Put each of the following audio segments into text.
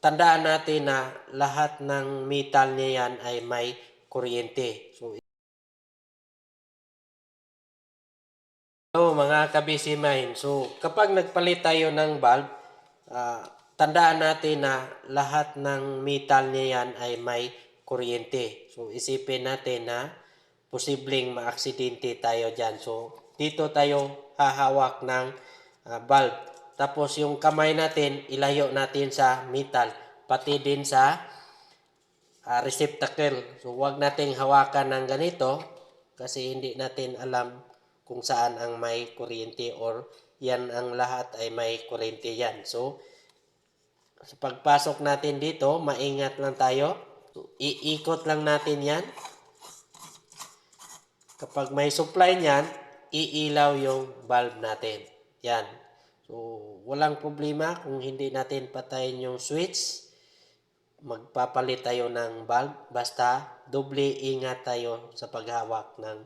tandaan natin na lahat ng metal niya yan ay may kuryente. So, Hello mga kabisi mine. So kapag nagpalit tayo ng bulb, ah, tandaan natin na lahat ng metal niya yan ay may kuryente. So isipin natin na posibleng maaksidente tayo dyan. So dito tayo hahawak ng ah, bulb. Tapos yung kamay natin, ilayo natin sa metal. Pati din sa ah, receptacle. So wag nating hawakan ng ganito kasi hindi natin alam kung saan ang may kuryente or yan ang lahat ay may kuryente yan. So, sa pagpasok natin dito, maingat lang tayo. So, iikot lang natin yan. Kapag may supply niyan, iilaw yung bulb natin. Yan. So, walang problema kung hindi natin patayin yung switch. Magpapalit tayo ng bulb. Basta, doble ingat tayo sa paghawak ng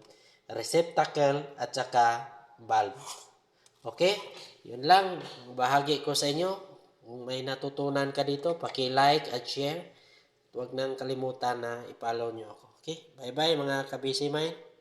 receptacle at saka bulb. Okay? Yun lang. Bahagi ko sa inyo. Kung may natutunan ka dito, paki-like at share. Huwag nang kalimutan na i-follow nyo ako. Okay? Bye-bye mga kabisi mine.